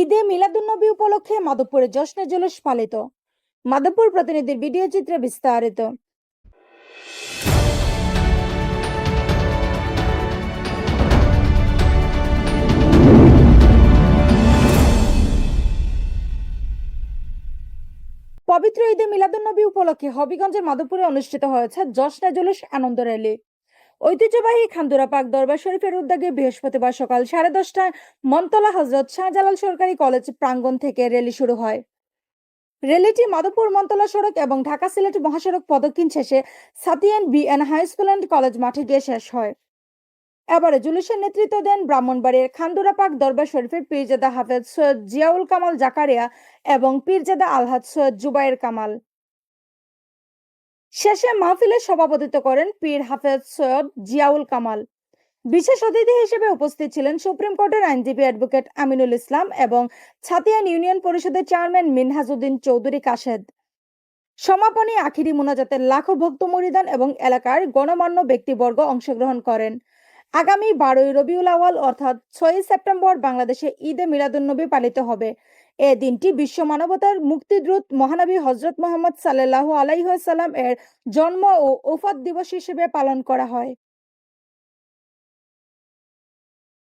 ঈদে মিলাদুন্নবী উপলক্ষে মাধবপুরে জশ্নে জুলুস পালিত। মাধবপুর প্রতিনিধির ভিডিও চিত্রে বিস্তারিত। পবিত্র ঈদে মিলাদুন্নবী উপলক্ষে হবিগঞ্জের মাধবপুরে অনুষ্ঠিত হয়েছে জশ্নে জুলুস আনন্দ র্যালি। ঐতিহ্যবাহী খান্দুরা পাক দরবার শরীফের উদ্যোগে বৃহস্পতিবার সকাল সাড়ে দশটায় মন্তলা হজরত শাহজালাল সরকারি কলেজ প্রাঙ্গণ থেকে র্যালি শুরু হয়। রেলিটি মাধবপুর মন্তলা সড়ক এবং ঢাকা সিলেট মহাসড়ক প্রদক্ষিণ শেষে Satian B N high school and college মাঠে গিয়ে শেষ হয়। এবারে জুলুসের নেতৃত্ব দেন ব্রাহ্মণবাড়িয়ার খান্দুরা পাক দরবার শরীফের পীরজাদা হাফেজ সৈয়দ জিয়াউল কামাল জাকারিয়া এবং পীরজাদা আলহাদ সৈয়দ জুবাইর কামাল। শেষে মাহফিলে সভাপতিত্ব করেন পীর হাফেজ সৈয়দ জিয়াউল কামাল। বিশেষ অতিথি হিসেবে উপস্থিত ছিলেন সুপ্রিম কোর্টের আইনজীবী অ্যাডভোকেট আমিনুল ইসলাম এবং ছাতিয়ান ইউনিয়ন পরিষদের চেয়ারম্যান মিনহাজুদ্দিন চৌধুরী কাশেদ। সমাপনী আখিরি মোনাজাতের লাখো ভক্ত মরিদান এবং এলাকার গণমান্য ব্যক্তিবর্গ অংশগ্রহণ করেন। আগামী বারোই রবিউল আওয়াল অর্থাৎ ছয়ই সেপ্টেম্বর, বাংলাদেশে ঈদে মিলাদুন্নবী পালিত হবে। এ দিনটি বিশ্ব মানবতার মুক্তিদ্রুত মহানবী হজরত মোহাম্মদ সাল্লাল্লাহু আলাইহাল্লাম এর জন্ম ও ওফাত দিবস হিসেবে পালন করা হয়।